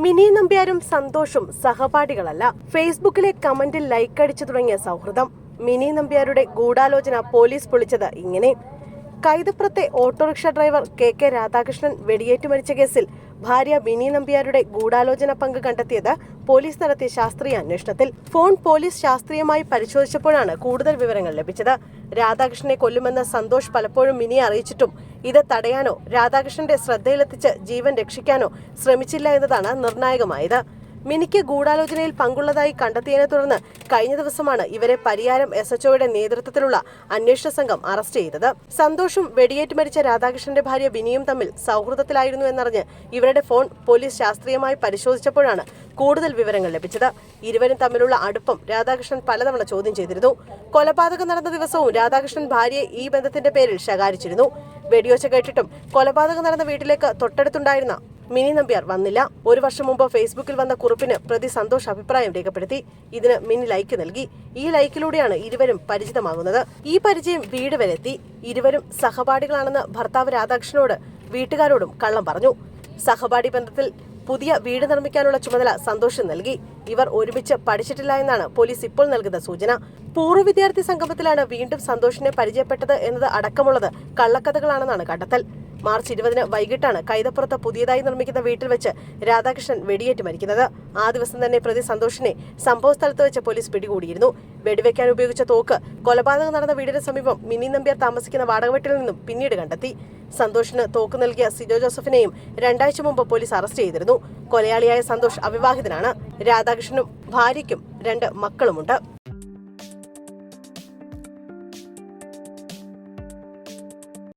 Mini നമ്പ്യാരും സന്തോഷും സഹപാഠികളല്ല. ഫേസ്ബുക്കിലെ കമന്റിൽ like അടിച്ചു തുടങ്ങിയ സൗഹൃദം. മിനി നമ്പ്യാരുടെ ഗൂഢാലോചന പോലീസ് പൊളിച്ചത് ഇങ്ങനെ. കൈതപ്പുറത്തെ auto rickshaw driver K K Radhakrishnan വെടിയേറ്റ് മരിച്ച കേസിൽ ഭാര്യ മിനി നമ്പ്യാരുടെ ഗൂഢാലോചന പങ്ക് കണ്ടെത്തിയത് പോലീസ് നടത്തിയ ശാസ്ത്രീയ അന്വേഷണത്തിൽ. ഫോൺ പോലീസ് ശാസ്ത്രീയമായി പരിശോധിച്ചപ്പോഴാണ് കൂടുതൽ വിവരങ്ങൾ ലഭിച്ചത്. രാധാകൃഷ്ണനെ കൊല്ലുമെന്ന് സന്തോഷ് പലപ്പോഴും മിനിയെ അറിയിച്ചിട്ടും ഇത് തടയാനോ രാധാകൃഷ്ണന്റെ ശ്രദ്ധയിലെത്തിച്ച് ജീവൻ രക്ഷിക്കാനോ ശ്രമിച്ചില്ല എന്നതാണ് നിർണായകമായത്. മിനിക്ക് ഗൂഢാലോചനയിൽ പങ്കുള്ളതായി കണ്ടെത്തിയതിനെ തുടർന്ന് കഴിഞ്ഞ ദിവസമാണ് ഇവരെ പരിയാരം എസ് എച്ച്ഒയുടെ നേതൃത്വത്തിലുള്ള അന്വേഷണ സംഘം അറസ്റ്റ് ചെയ്തത്. സന്തോഷും വെടിയേറ്റ് മരിച്ച രാധാകൃഷ്ണന്റെ ഭാര്യ ബിനിയും തമ്മിൽ സൗഹൃദത്തിലായിരുന്നു എന്നറിഞ്ഞ് ഇവരുടെ ഫോൺ പോലീസ് ശാസ്ത്രീയമായി പരിശോധിച്ചപ്പോഴാണ് കൂടുതൽ വിവരങ്ങൾ ലഭിച്ചത്. ഇരുവരും തമ്മിലുള്ള അടുപ്പം രാധാകൃഷ്ണൻ പലതവണ ചോദ്യം ചെയ്തിരുന്നു. കൊലപാതകം നടന്ന ദിവസവും രാധാകൃഷ്ണൻ ഭാര്യയെ ഈ ബന്ധത്തിന്റെ പേരിൽ ശകാരിച്ചിരുന്നു. വെടിയൊച്ച കേട്ടിട്ടും കൊലപാതകം നടന്ന വീട്ടിലേക്ക് തൊട്ടടുത്തുണ്ടായിരുന്ന മിനി നമ്പ്യാർ വന്നില്ല. ഒരു വർഷം മുമ്പ് ഫേസ്ബുക്കിൽ വന്ന കുറിപ്പിന് പ്രതി സന്തോഷ് അഭിപ്രായം രേഖപ്പെടുത്തി. ഇതിന് മിനി ലൈക്ക് നൽകി. ഈ ലൈക്കിലൂടെയാണ് ഇരുവരും പരിചിതമാകുന്നത്. ഈ പരിചയം വീട് വരെത്തി ഇരുവരും സഹപാഠികളാണെന്ന് ഭർത്താവ് രാധാകൃഷ്ണനോട് വീട്ടുകാരോടും കള്ളം പറഞ്ഞു. സഹപാഠി ബന്ധത്തിൽ പുതിയ വീട് നിർമ്മിക്കാനുള്ള ചുമതല സന്തോഷം നൽകി. ഇവർ ഒരുമിച്ച് പഠിച്ചിട്ടില്ല എന്നാണ് പോലീസ് ഇപ്പോൾ നൽകുന്ന സൂചന. പൂർവ വിദ്യാർത്ഥി സംഗമത്തിലാണ് വീണ്ടും സന്തോഷിനെ പരിചയപ്പെട്ടത് എന്നത് അടക്കമുള്ളത് കള്ളക്കഥകളാണെന്നാണ് കണ്ടെത്തൽ. മാർച്ച് ഇരുപതിന് വൈകിട്ടാണ് കൈതപ്പുറത്ത് പുതിയതായി നിർമ്മിക്കുന്ന വീട്ടിൽ വെച്ച് രാധാകൃഷ്ണൻ വെടിയേറ്റ് മരിക്കുന്നത്. ആ ദിവസം തന്നെ പ്രതി സന്തോഷിനെ സംഭവ സ്ഥലത്ത് വെച്ച് പോലീസ് പിടികൂടിയിരുന്നു. വെടിവെക്കാൻ ഉപയോഗിച്ച തോക്ക് കൊലപാതകം നടന്ന വീടിന് സമീപം മിനി നമ്പ്യാർ താമസിക്കുന്ന വാടകവീട്ടിൽ നിന്നും പിന്നീട് കണ്ടെത്തി. സന്തോഷിന് തോക്ക് നൽകിയ സിജോ ജോസഫിനെയും രണ്ടാഴ്ച മുമ്പ് പോലീസ് അറസ്റ്റ് ചെയ്തിരുന്നു. കൊലയാളിയായ സന്തോഷ് അവിവാഹിതനാണ്. രാധാകൃഷ്ണനും ഭാര്യയ്ക്കും രണ്ട് മക്കളുമുണ്ട്.